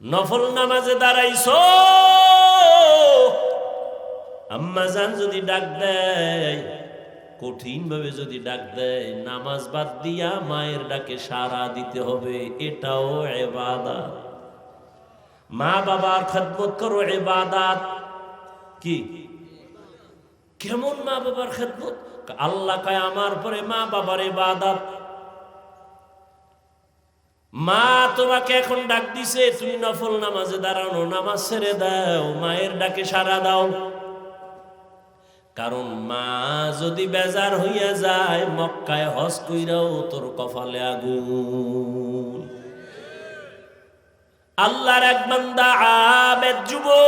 নফল নামাজে দাঁড়াইছ? আম্মা জান যদি ডাক দেয় কঠিন ভাবে যদি ডাক দেয়, নামাজ বাদ দিয়া মায়ের ডাকে সাড়া দিতে হবে, এটাও এবাদাত মা বাবার খেদমত করো এবাদাত কি? কেমন মা বাবার খেদমত? আল্লাহ কয়, আমার পরে মা বাবার এবাদাত মা তোমাকে এখন ডাক দিছে, তুমি নফল নামাজে দাঁড়ানো, নামাজ ছেড়ে দাও, মায়ের ডাকে সাড়া দাও। কারণ মা যদি বেজার হইয়া যায়, মক্কায় হস কইরাও তোর কপালে আগুন। আল্লাহর এক বান্দা আবেদ যুবক,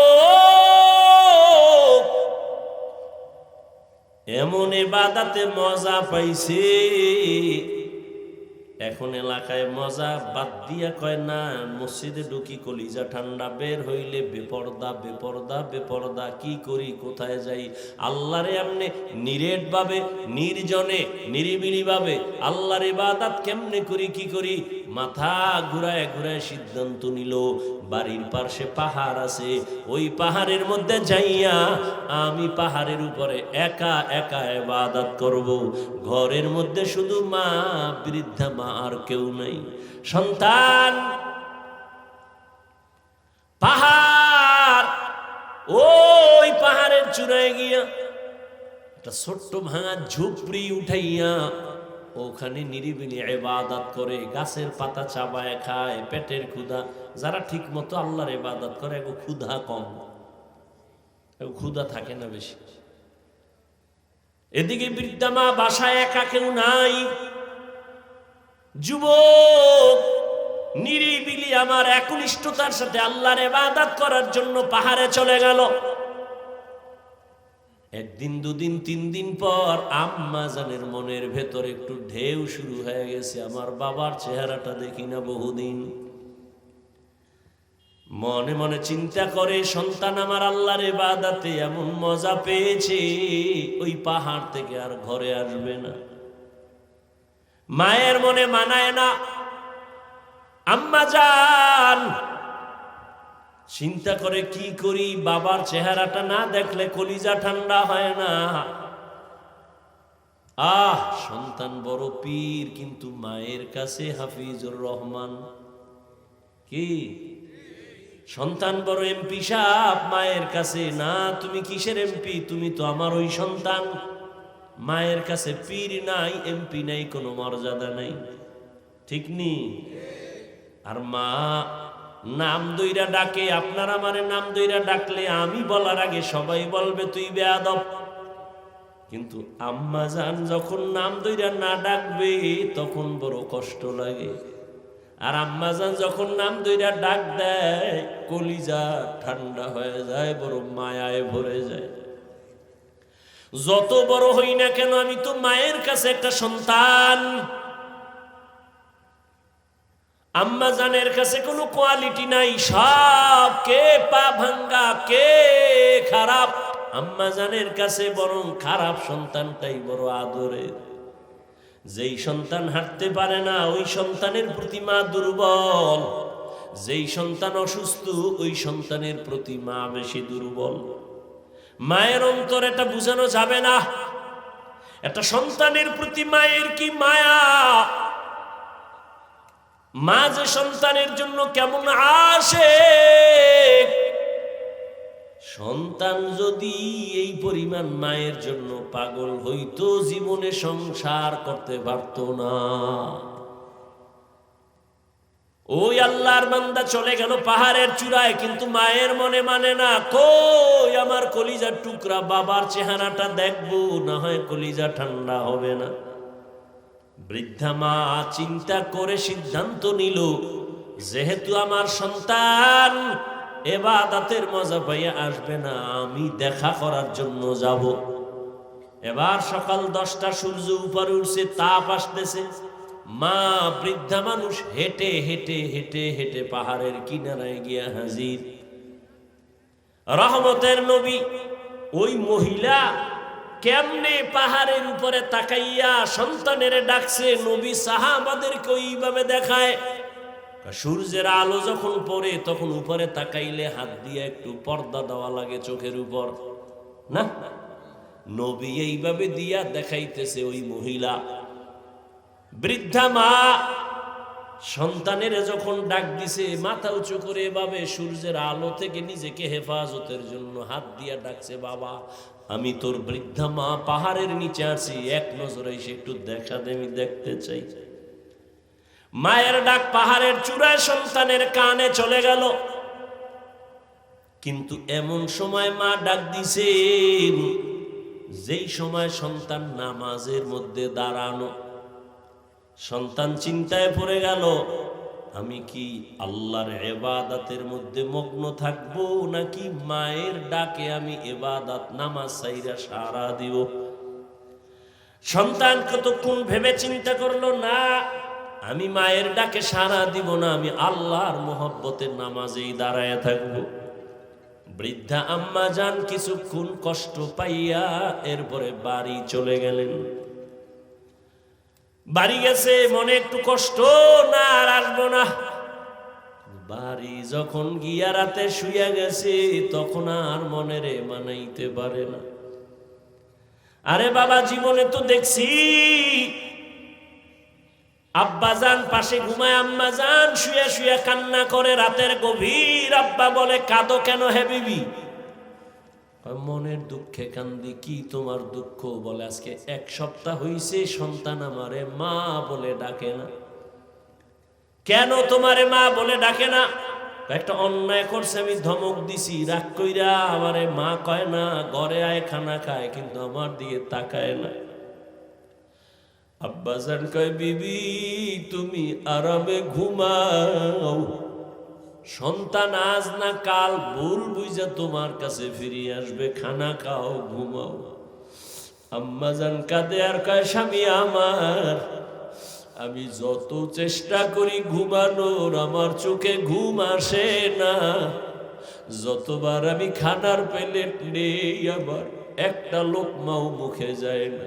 এমন এবাদাতে মজা পাইছে। এখন এলাকায় মজা বাদ দিয়া কয়, না, মসজিদে ঢুকি কলিজা ঠান্ডা বের হইলে বেপর্দা বেপর্দা বেপর্দা, কি করি, কোথায় যাই? আল্লাহরে আমনে নিরেট ভাবে নির্জনে নিরিবিলি ভাবে আল্লাহর ইবাদত কেমনে করি, কি করি? মাথা ঘুরায় ঘুরায় সিদ্ধান্ত নিল, বাড়ির পাশে পাহাড় আছে, ওই পাহাড়ের মধ্যে যাইয়া আমি পাহাড়ের উপরে একা একা ইবাদত করব। ঘরের মধ্যে শুধু মা, বৃদ্ধা মা আর কেউ নাই। সন্তান, পাহাড়, ওই পাহাড়ের চূড়ায় গিয়া একটা ছোট্ট ভাঙা ঝুপড়ি উঠাইয়া ওখানে নিরিবিলি এবাদাত করে, গাছের পাতা চাবায় খায়, পেটের ক্ষুধা। যারা ঠিক মতো আল্লাহর এবাদাত করে, এগো ক্ষুধা কম। ক্ষুধা থাকে না বেশি। এদিকে বৃদ্ধা মা বাসায় একা কেউ নাই। যুবক, নিরিবিলি আমার একনিষ্ঠতার সাথে আল্লাহর এবাদাত করার জন্য পাহাড়ে চলে গেল। একদিন, দুদিন তিন দিন পর আম্মা জানের মনের ভেতর একটু ঢেউ শুরু হয়ে গেছে। আমার বাবার চেহারাটা দেখি না বহুদিন। মনে মনে চিন্তা করে, সন্তান আমার আল্লাহর বাদাতে এমন মজা পেয়েছে, ওই পাহাড় থেকে আর ঘরে আসবে না। মায়ের মনে মানায় না আম্মা যান চিন্তা করে কি করি? বাবার চেহারাটা না দেখলে কলিজা ঠান্ডা হয় না। আহ, সন্তান বড় পীর, কিন্তু মায়ের কাছে হাফিজুর রহমান। কি? সন্তান বড় এমপি সাপ মায়ের কাছে, না, তুমি কিসের এমপি? তুমি তো আমার ওই সন্তান। মায়ের কাছে পীর নাই, এমপি নাই, কোনো মর্যাদা নাই। ঠিক নি? আর মা নাম দইরা ডাকে, আপনার আমার নাম দইরা ডাকলে আমি বলার আগে সবাই বলবে, তুই বেয়াদব। কিন্তু আম্মা জান যখন নাম দইরা না ডাকবে, তখন বড় কষ্ট লাগে। আর আম্মা জান যখন নাম দইরা ডাক দেয়, কলিজা ঠান্ডা হয়ে যায়, বড় মায়ায় ভরে যায়। যত বড় হই না কেন, আমি তো মায়ের কাছে একটা সন্তান। আম্মা জানের কাছে কোনো কোয়ালিটি নাই। সব কে পা ভাঙ্গা, কে খারাপ? আম্মা জানের কাছে বরং খারাপ সন্তানটাই বড় আদরের। যেই সন্তান হাঁটতে পারে না, ওই সন্তানের প্রতি মা দুর্বল। যেই সন্তান অসুস্থ, ওই সন্তানের প্রতি মা বেশি দুর্বল। মায়ের অন্তর এটা বোঝানো যাবে না। একটা সন্তানের প্রতি মায়ের কি মায়া? মা যে সন্তানের জন্য কেমন আসে? সন্তান যদি এই পরিমাণ মায়ের জন্য পাগল হইতো, জীবনে সংসার করতে পারত না। ওই আল্লাহর বান্দা চলে গেল পাহাড়ের চূড়ায়, কিন্তু মায়ের মনে মানে না, কই, আমার কলিজার টুকরা বাবার চেহারাটা দেখব, না হয় কলিজা ঠান্ডা হবে না। বৃদ্ধা মা চিন্তা করে সিদ্ধান্ত নিল, যেহেতু আমার সন্তান, এবাদাতের মজা পাইয়া আসবে না, আমি দেখা করার জন্য যাব। এবার সকাল দশটা, সূর্য উপরে উঠছে, তাপ আসতেছে। মা বৃদ্ধা মানুষ হেঁটে হেঁটে হেঁটে হেঁটে পাহাড়ের কিনারায় গিয়া হাজির। রহমতের নবী ওই মহিলা কেমনে পাহাড়ের উপরে তাকাইয়া সন্তানের ডাকছে, নবী সাহাবাদেরকে ওইভাবে দেখায়। সূর্যের আলো যখন পড়ে, তখন উপরে তাকাইলে হাত দিয়ে একটু পর্দা দেওয়া লাগে চোখের উপর। না? নবী এইভাবে দিয়া দেখাইতেছে ওই মহিলা। বৃদ্ধা মা, সন্তানের যখন ডাক দিছে, মাথা উঁচু করে এভাবে সূর্যের আলো থেকে নিজেকে হেফাজতের জন্য হাত দিয়া ডাকছে, বাবা আমি তোর বৃদ্ধা মা পাহাড়ের নিচে আছি, এক নজরে এসে একটু দেখা দে, আমি দেখতে চাই। মায়ের ডাক পাহাড়ের চূড়ায় সন্তানের কানে চলে গেল। কিন্তু এমন সময় মা ডাক দিছে, যেই সময় সন্তান নামাজের মধ্যে দাঁড়ানো, সন্তান চিন্তায় পড়ে গেল আমি কি আল্লাহর এবাদাতের মধ্যে মগ্ন থাকব নাকি মায়ের ডাকে আমি এবাদাত নামাজ সাইরা সারা দিব? সন্তান কতক্ষণ ভেবে চিন্তা করল, না, আমি মায়ের ডাকে সারা দিব না, আমি আল্লাহর মোহব্বতের নামাজেই দাঁড়ায় থাকব। বৃদ্ধা আম্মা যান কিছুক্ষণ কষ্ট পাইয়া এরপরে বাড়ি চলে গেলেন। বাড়ি গেছে, মনে একটু কষ্ট, না আর আসব না। বাড়ি যখন গিয়া রাতে শুইয়া গেছে, তখন আর মনেরে মানাইতে পারে না। আরে বাবা, জীবনে তো দেখছি, আব্বা যান, পাশে ঘুমায়, আম্মা যান শুয়ে শুয়ে কান্না করে, রাতের গভীর আব্বা বলে, কাঁদো কেন হে বিবি? মনের দুঃখে কান্দি, কি তোমার দুঃখ? বলে, আজকে এক সপ্তাহ হইছে, সন্তান আমারে মা বলে ডাকে না। কেন তোমারে মা বলে ডাকে না? একটা অন্যায় করছে, আমি ধমক দিছি, রাগ কইরা আমারে মা কয় না, ঘরে আয়, খানা খায়, কিন্তু আমার দিকে তাকায় না। আব্বাজান কয়, বিবি, তুমি আরামে ঘুমাও। সন্তান, আজ না কাল ভুল বুঝা তোমার কাছে ফিরিয়ে আসবে। খানা খাও, ঘুমাও। আম্মা আম্মাজান কাঁদে আর কয়, স্বামী আমার, আমি যত চেষ্টা করি ঘুমানোর, আমার চোখে ঘুম আসে না। যতবার আমি খানার প্লেট নেই আবার একটা লোকমাও মুখে যায় না।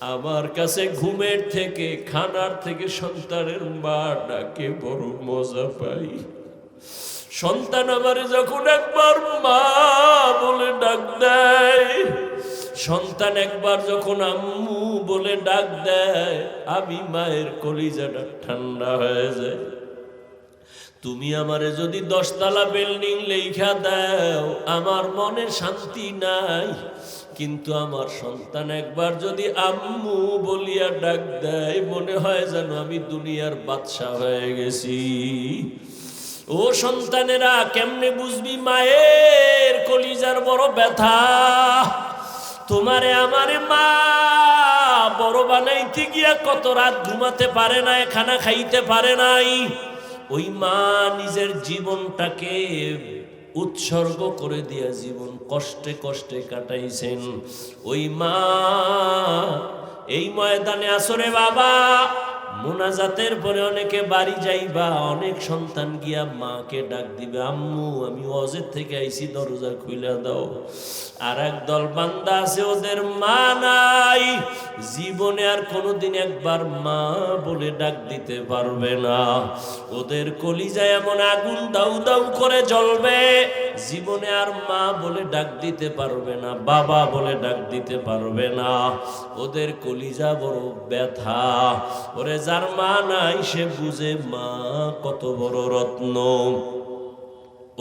আমার কাছে ঘুমের থেকে, খানার থেকে সন্তানের মা ডাকে বড় মজা পাই। সন্তান আমার যখন একবার মা বলে ডাক দেয়, সন্তান একবার যখন আম্মু বলে ডাক দেয়, আমি মায়ের কলিজাটা ঠান্ডা হয়ে যায়। তুমি আমারে যদি দশতলা বিল্ডিং লেখা দাও, আমার মনে শান্তি নাই। কিন্তু আমার সন্তান একবার যদি আম্মু বলিয়া ডাক দেয়, মনে হয় যেন আমি দুনিয়ার বাদশাহ হয়ে গেছি। ও সন্তানেরা, কেমনে বুঝবি মায়ের কলিজার বড় ব্যথা? তোমারে আমারে মা বড় বানাইতে গিয়া কত রাত ঘুমাতে পারে না খানা খাইতে পারে নাই। ওই মা নিজের জীবনটাকে উৎসর্গ করে দিয়া জীবন কষ্টে কষ্টে কাটাইছেন। ওই মা, এই ময়দানে আসরে বাবা। মোনাজাতের পরে অনেকে বাড়ি যাইবা, অনেক সন্তান গিয়া মাকে ডাক দিবে, আম্মু, আমি অজের থেকে আইছি, দরজা খুইলা দাও। আর এক দল বান্দা আছে, ওদের মা নাই। জীবনে আর কোনোদিন একবার মা বলে ডাক দিতে পারবে না। ওদের কলিজায় এমন আগুন দাউ দাউ করে জ্বলবে, জীবনে আর মা বলে ডাক দিতে পারবে না, বাবা বলে ডাক দিতে পারবে না। ওদের কলিজা বড় ব্যথা। ওরে যার মা নাই, সে বুঝে মা কত বড় রত্ন।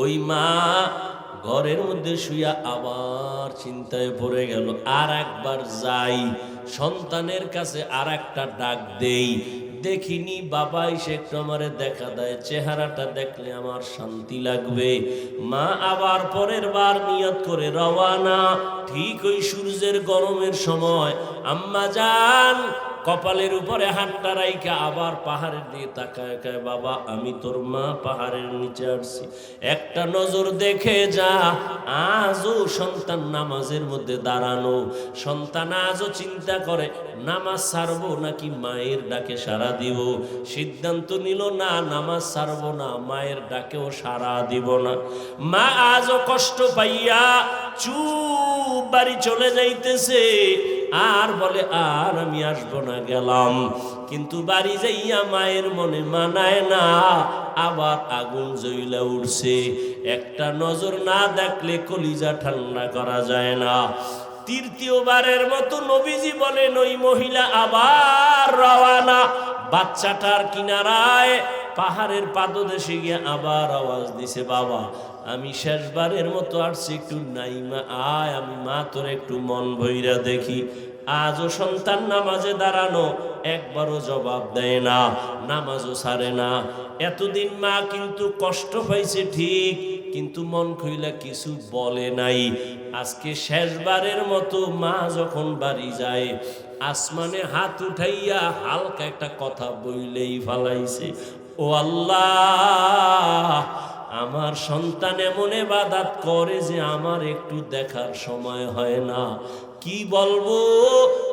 ওই মা ঘরের মধ্যে শুয়া আবার চিন্তায় পড়ে গেল, আর একবার যাই, সন্তানের কাছে আর একটা ডাক দেই। দেখিনি বাবা এসে একটু আমারে দেখা দেয়, চেহারাটা দেখলে আমার শান্তি লাগবে। মা আবার পরের বার নিয়ত করে রওয়ানা, ঠিক ওই সূর্যের গরমের সময়। আম্মা যান কপালের উপরে হাতটা রাইকা আবার পাহাড়ের দিকে তাকায়, কায়, বাবা, আমি তোর মা পাহাড়ের নিচে আসছি। একটা নজর দেখে যা, আজও সন্তান নামাজের মধ্যে দাঁড়ানো। সন্তান আজও চিন্তা করে, নামাজ ছাড়বো নাকি মায়ের ডাকে সারা দিব? সিদ্ধান্ত নিল, না, নামাজ ছাড়বো না, মায়ের ডাকেও সারা দিব না। মা আজও কষ্ট পাইয়া চুপ বাড়ি চলে যাইতেছে। আর বলে, আর আমি আসব না, গেলাম। কিন্তু বাড়ি যাইয়া মায়ের মনে মানায় না, আবার আগুন জ্বইলা উঠছে। একটা নজর না দেখলে কলিজা ঠান্ডা করা যায় না। তৃতীয়বারের মতো নবীজি বলেন, ওই মহিলা আবার রওয়ানা। বাচ্চাটার কিনারায় পাহাড়ের পাদদেশে গিয়ে আবার আওয়াজ দিছে, বাবা আমি শেষবারের মতো আসছি একটু নাইমা, আয় আমি মা তোর একটু মন ভৈরা দেখি। আজও সন্তান নামাজে দাঁড়ানো, একবারও জবাব দেয় না, নামাজও ছাড়ে না। এতদিন মা কিন্তু কষ্ট পাইছে ঠিক, কিন্তু মন খুইলা কিছু বলে নাই। আজকে শেষবারের মতো মা যখন বাড়ি যায়, আসমানে হাত উঠাইয়া হালকা একটা কথা বইলেই ফালাইছে, ও আল্লাহ আমার সন্তান এমন বাদাত করে যে আমার একটু দেখার সময় হয় না। কি বলব?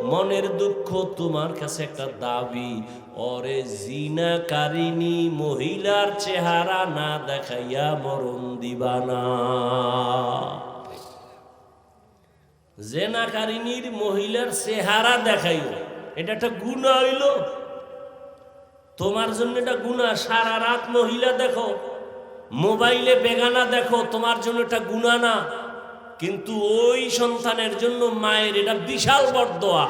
মনের দুঃখ তোমার কাছে একটা দাবি। ওরে জিনাকারিনী মহিলার চেহারা না দেখাইয়া মরণ দিবানা জেনাকারিনীর মহিলার চেহারা দেখাইও। এটা একটা গুণা হইল। তোমার জন্য এটা গুণা। সারা রাত মহিলা দেখো। মোবাইলে বেগানা দেখো, তোমার জন্য এটা গুণা না কিন্তু ওই সন্তানের জন্য মায়ের এটা বিশাল বরদোয়া।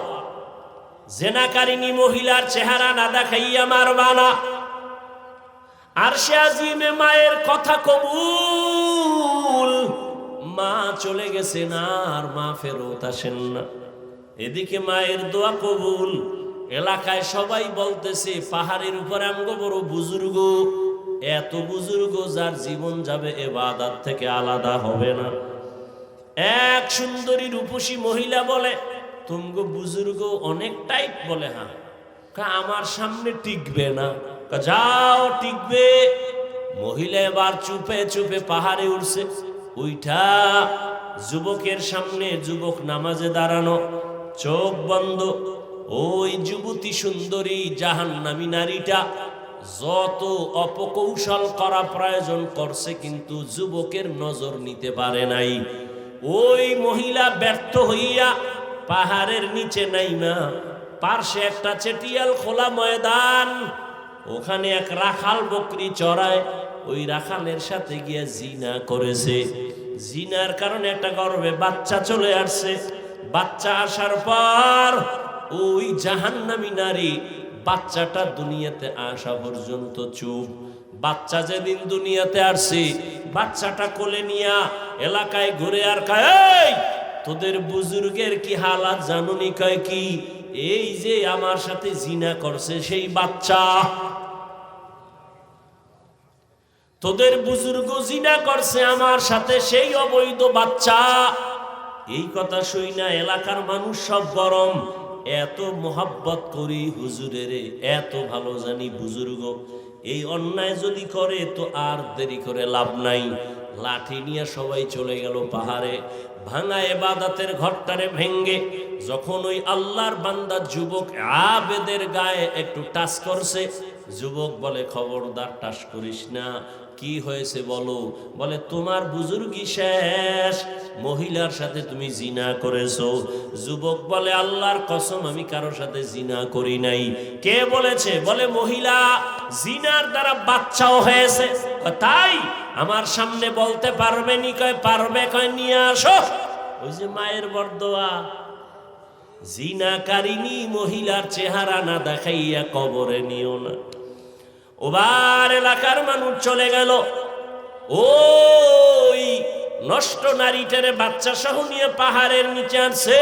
জেনাকারিনী মহিলার চেহারা না দেখাইয়া মারবা না। আর সে আজিমে মায়ের কথা কবুল। মা চলে গেছে না, আর মা ফেরত আসেন না। এদিকে মায়ের দোয়া কবুল। এলাকায় সবাই বলতেছে, পাহাড়ের উপরে আমগো বড় বুজুর্গ। এত বুজুর্গ যার জীবন যাবে এ বাদার থেকে আলাদা হবে না। এক সুন্দরী রূপসী মহিলা বলে, তুমগো বুজুর্গ অনেক টাইট বলে হ্যাঁ। আমার সামনে টিকবে না। যাও, টিকবে। মহিলা এবার চুপে চুপে পাহাড়ে উঠছে উইঠা, যুবকের সামনে যুবক নামাজে দাঁড়ানো, চোখ বন্ধ। ওই যুবতী সুন্দরী জাহান্নামী নারীটা যত অপকৌশল করা প্রয়োজন করছে কিন্তু যুবকের নজর নিতে পারে নাই। ওই মহিলা ব্যর্থ হইয়া পাহাড়ের নিচে নাইমা পার্শ্বে একটা চেটিয়াল খোলা ময়দান, ওখানে এক রাখাল বকরি চড়ায়, ওই রাখালের সাথে গিয়ে জিনা করেছে। জিনার কারণে একটা গর্বে বাচ্চা চলে আসছে। বাচ্চা আসার পর ওই জাহান্নামী নারী বাচ্চাটা দুনিয়াতে আসা পর্যন্ত চুপ। বাচ্চা যেদিন দুনিয়াতে আসছে বাচ্চাটা কোলে নিয়া এলাকায় ঘুরে আর "এই, তোদের বুজুর্গের কি হালাত জানুনি কয় কি? এই যে আমার সাথে জিনা করছে সেই বাচ্চা। তোদের বুজুর্গ জিনা করছে আমার সাথে সেই অবৈধ বাচ্চা। এই কথা শুই না এলাকার মানুষ সব গরম। এত মোহাব্বত করি হুজুরের, এত ভালো জানি বুজুর্গ। এই অন্যায় যদি করে তো আর দেরি করে লাভ নাই। লাঠি নিয়ে সবাই চলে গেল পাহাড়ে, ভাঙা এবাদাতের ঘরটারে ভেঙ্গে, যখন ওই আল্লাহর বান্দা যুবক আবেদের গায়ে একটু টাচ করছে, যুবক বলে, খবরদার টাস করিস না। কি হয়েছে বলো? বলে, তোমার বুজুর্গি শেষ। মহিলার সাথে তুমি জিনা করেছ। যুবক বলে, আল্লাহর কসম, আমি কারোর সাথে জিনা করি নাই। কে বলেছে? বলে, মহিলা, জিনার দ্বারা বাচ্চাও হয়েছে। তাই? আমার সামনে বলতে পারবে নি? কয়, পারবে। কয়, নিয়ে আসো। ওই যে মায়ের বরদোয়া। জিনাকারিনী মহিলার চেহারা না দেখাইয়া কবরে নিও না। ওবার এলাকার মানুষ চলে গেল। ওই নষ্ট নারীটারে বাচ্চা সহ নিয়ে পাহাড়ের নিচে আনছে।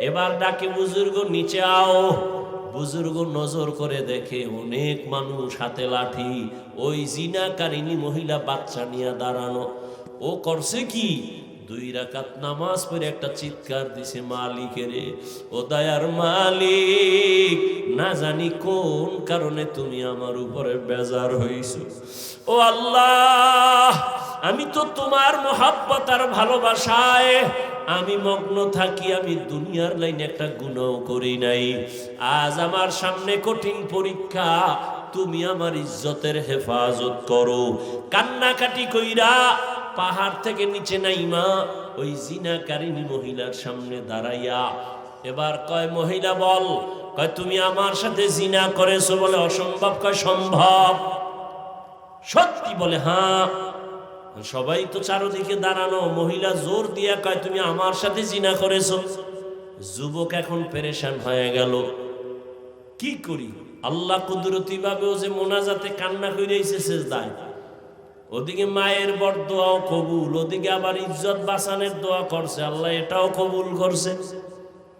এবার ডাকে বুজুর্গ, নিচে আও। বুজুর্গ নজর করে দেখে অনেক মানুষ হাতে লাঠি। ওই জিনাকারিনী মহিলা বাচ্চা নিয়ে দাঁড়ানো ও করছে কি? দুই রাকাত নামাজ পড়ে একটা চিৎকার দিছে, মালিকেরে, ও দয়ার মালিক। না জানি কোন কারণে তুমি আমার উপরে বেজার হইছো। ও আল্লাহ, আমি তো তোমার মোহাব্বত আর ভালোবাসায়, আমি মগ্ন থাকি, আমি দুনিয়ার লাইনে একটা গুণও করি নাই। আজ আমার সামনে কঠিন পরীক্ষা, তুমি আমার ইজ্জতের হেফাজত করো। কান্নাকাটি কইরা পাহাড় থেকে নিচে নাইমা, ওই জিনাকারিনী মহিলার সামনে দাঁড়াইয়া, এবার কয়, মহিলা বল কয়, তুমি আমার সাথে জিনা করেছ বলে অসম্ভব? কয়, সম্ভব। সত্যি বলে হ্যাঁ। সবাই তো চারদিকে দাঁড়ানো, মহিলা জোর দিয়া কয়, তুমি আমার সাথে জিনা করেছ। যুবক এখন পেরেশান হয়ে গেল। কি করি? আল্লাহ কুদরতি ভাবে ও যে মোনাজাতে কান্না কইরেছে শেষদায় ওদিকে মায়ের বর দোয়াও কবুল, ওদিকে আবার ইজ্জত বাঁচানের দোয়া করছে, আল্লাহ এটাও কবুল করছে।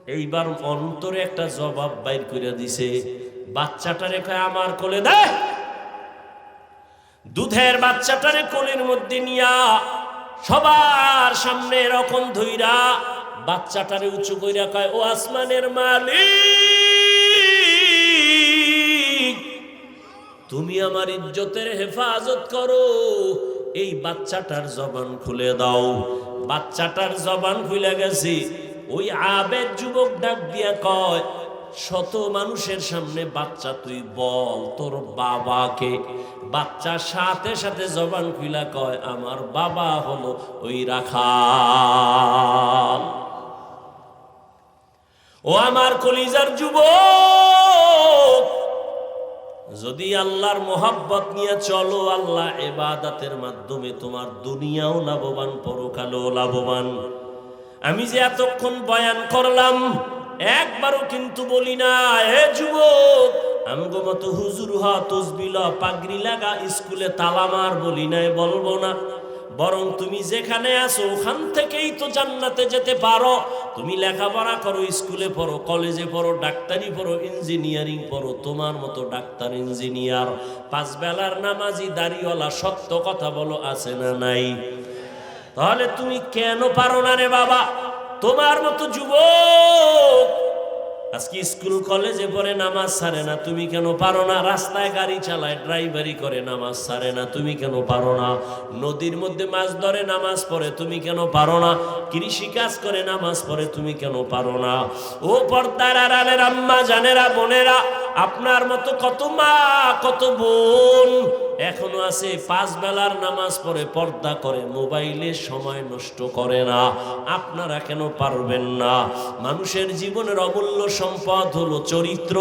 এইবার অন্তরে একটা জবাব বাইর করে দিছে বাচ্চাটা রেখে আমার কোলে দেয় দুধের বাচ্চাটারে কোলের মধ্যে নিয়া সবার সামনে এরকম ধইরা বাচ্চাটারে উঁচু কইরা কয়, ও আসমানের মালিক, তুমি আমার ইজ্জতের হেফাজত করো। এই বাচ্চাটার জবান খুলে দাও। বাচ্চাটার জবান খুলে গেছে। ওই আবেদ যুবক ডাক দিয়া কয়, শত মানুষের সামনে বাচ্চা তুই বল, তোর বাবাকে। বাচ্চা সাথে সাথে জবান খুলা কয়, আমার বাবা হলো ওই রাখাল। ও আমার কলিজার যুবক, যদি আল্লাহর মোহাব্বত নিয়ে চলো, আল্লাহ এবাদাতের মাধ্যমে তোমার দুনিয়াও লাভবান, পরকালেও লাভবান। আমি যে এতক্ষণ বয়ান করলাম, একবারও কিন্তু বলি না, হে যুবক, আমগো মতো হুজুর হ তসবিল, পাগড়ি লাগা স্কুলে তালামার বলি নাই, বলব না। বরং তুমি যেখানে আছো, ওখান থেকেই তো জান্নাতে যেতে পারো। তুমি লেখাপড়া করো, স্কুলে পড়ো, কলেজে পড়ো, ডাক্তারি পড়ো, ইঞ্জিনিয়ারিং পড়ো, তোমার মতো ডাক্তার, ইঞ্জিনিয়ার। পাঁচ বেলার নামাজি, দাড়িওয়ালা, সত্য কথা বলো, আছে না নাই? তাহলে তুমি কেন পারো না রে বাবা? তোমার মতো যুবক! আজকে স্কুল, কলেজে পড়ে নামাজ সারে না, তুমি কেন পারো না? রাস্তায় গাড়ি চালায়, ড্রাইভারি করে নামাজ সারে না, তুমি কেন পারো না? নদীর মধ্যে মাছ ধরে নামাজ পড়ে, তুমি কেন পারো না? কৃষি কাজ করে নামাজ পড়ে, তুমি কেন পারো না? ও পর্দার আড়ালের আম্মা, জানেরা, বোনেরা, আপনার মতো কত মা, কত বোন এখনও আছে, পাঁচ বেলার নামাজ পড়ে পর্দা করে, মোবাইলে সময় নষ্ট করে না। আপনারা কেন পারবেন না? মানুষের জীবনের অমূল্য সম্পদ হলো চরিত্র।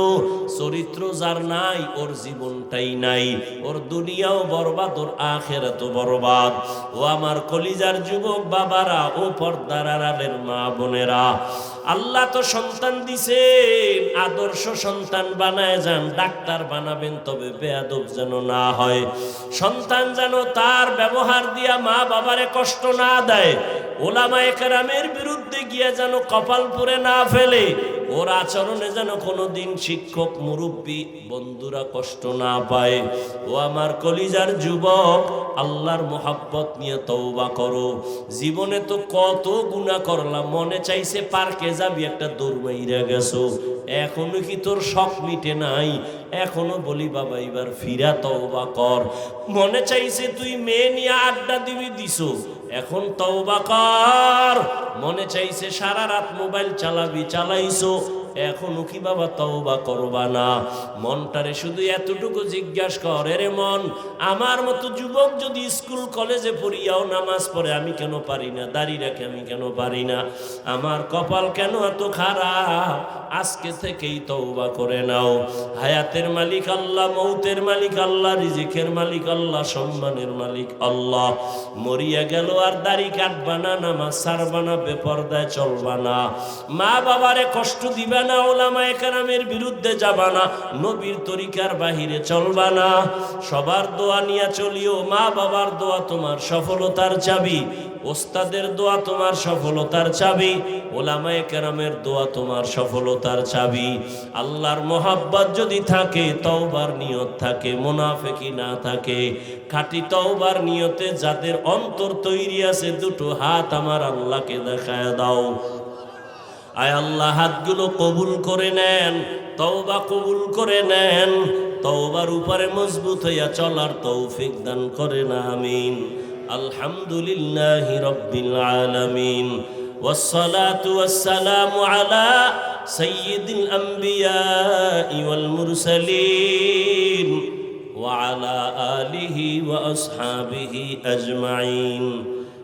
চরিত্র যার নাই, ওর জীবনটাই নাই। ওর দুনিয়াও বরবাদ, ওর আখের তো বরবাদ। ও আমার কলিজার যুবক বাবারা, ও পর্দার আড়ালের মা বোনেরা। আল্লাহ তো সন্তান দিছে আদর্শ সন্তান বানায় যান, ডাক্তার বানাবেন, তবে বেয়াদব যেন না হয়। সন্তান যেন তার ব্যবহার দিয়া মা বাবারে কষ্ট না দেয় ওলামা একরামের বিরুদ্ধে গিয়ে যেন কপাল পুরে না ফেলে ওর আচরণে যেন কোনোদিন শিক্ষক, মুরব্বী, বন্ধুরা কষ্ট না পায়। ও আমার কলিজার যুবক, আল্লাহর মোহাব্বত নিয়ে তওবা করো। জীবনে তো কত গুণা করলাম, মনে চাইছে পার্কে যাবি, একটা দৌড় মাইরা গেছো। এখনও কি তোর শখ মিটে নাই? এখনও বলি, বাবা, এবার ফিরা তওবা কর। মনে চাইছে তুই মেয়ে নিয়ে আড্ডা দিবি, দিছো। এখন তওবা কর। মনে চাইছে সারা রাত মোবাইল চালাবি চালাইছো। এখনও কি বাবা তওবা করবা না? মনটারে শুধু এতটুকু জিজ্ঞাসা কর রে মন, আমার মতো যুবক যদি স্কুল, কলেজে পড়িয়াও নামাজ পড়ে, আমি কেন পারি না? দাড়ি রাখে, আমি কেন পারি না? আমার কপাল কেন এত খারাপ? আজকে থেকেই তওবা করে নাও। হায়াতের মালিক আল্লাহ, মৌতের মালিক আল্লাহ, রিজিকের মালিক আল্লাহ, সম্মানের মালিক আল্লাহ। মরিয়া গেল, আর দাড়ি কাটবা না, নামাজ সারবা না, বেপর্দায় চলবা না। মা বাবারে কষ্ট দিবা না ওলামা একরামের বিরুদ্ধে যাবা না নবীর তরিকার বাহিরে চলবা না সবার দোয়া নিয়ে চলিও, মা বাবার দোয়া তোমার সফলতার চাবি, ওস্তাদের দোয়া তোমার সফলতার চাবি ওলামায়ে কেরামের দোয়া তোমার সফলতার চাবি। আল্লাহর মোহাব্বত যদি থাকে, তওবার নিয়ত থাকে, মোনাফেকি না থাকে, খাটি তওবার নিয়তে যাদের অন্তর তৈরি আছে, দুটো হাত আমার আল্লাহকে দেখায় দাও। আয় আল্লাহ হাতগুলো কবুল করে নেন তওবা কবুল করে নেন তওবার উপরে মজবুত হইয়া চলার তৌফিক দান করেন আমিন আলহামদুলিল্লাহ রব্বিল আলামিন والصلاة والسلام على سيد الأنبياء والمرسلين وعلى آله وأصحابه أجمعين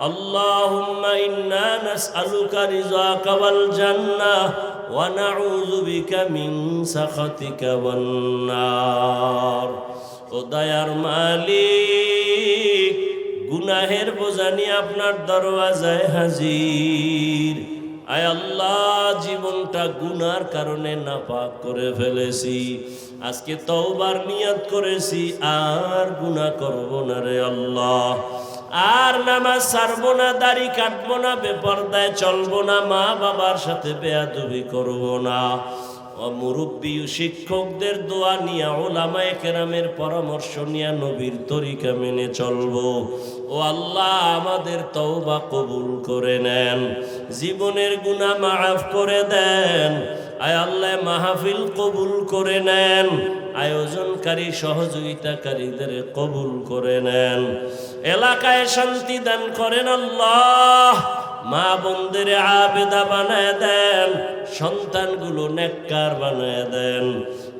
اللهم إنا نسألك رضاك والجنة ونعوذ بك من سخطك والنار ও দয়ার মালিক গুনাহের বোঝানি আপনার দরওয়াজায় হাজির আয় আল্লাহ জীবনটা গুনার কারণে নাপাক করে ফেলেছি আজকে তওবার নিয়ত করেছি আর গুনাহ করব না রে আল্লাহ আর নামাজ ছাড়বো না, দাড়ি কাটবো না, বেপরদায় চলবো না, মা বাবার সাথে বেয়াদবি করব না। মুরব্বী শিক্ষকদের দোয়া নিয়ে, ওলামায়ে কেরামের পরামর্শ নিয়ে নবীর তরিকা মেনে চলবো। ও আল্লাহ আমাদের তওবা কবুল করে নেন, জীবনের গুনাহ মাফ করে দেন। আয় আল্লাহ মাহফিল কবুল করে নেন, আয়োজনকারী, সহযোগিতাকারীদের কবুল করে নেন। এলাকায় শান্তি দান করেন আল্লাহ। মা বোনদের আবেদা বানায় দেন, সন্তানগুলো নেককার বানায় দেন।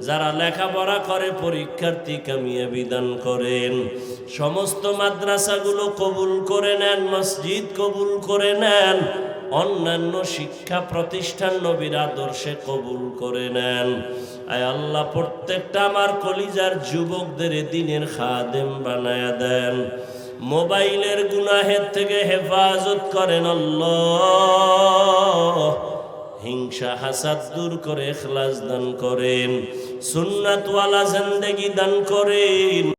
যারা লেখাপড়া করে, পরীক্ষার্থী কামিয়ে বিধান করেন। সমস্ত মাদ্রাসাগুলো কবুল করে নেন, মসজিদ কবুল করে নেন। অন্যান্য শিক্ষা প্রতিষ্ঠান নবীর আদর্শে কবুল করে নেন। আয় আল্লাহ, প্রত্যেকটা আমার কলিজার যুবকদের দিনের খাদেম বানায় দেন। মোবাইলের গুনাহের থেকে হেফাজত করেন আল্লাহ। হিংসা, হাসাদ দূর করে এখলাস দান করেন। সুন্নাতওয়ালা জিন্দেগি দান করেন।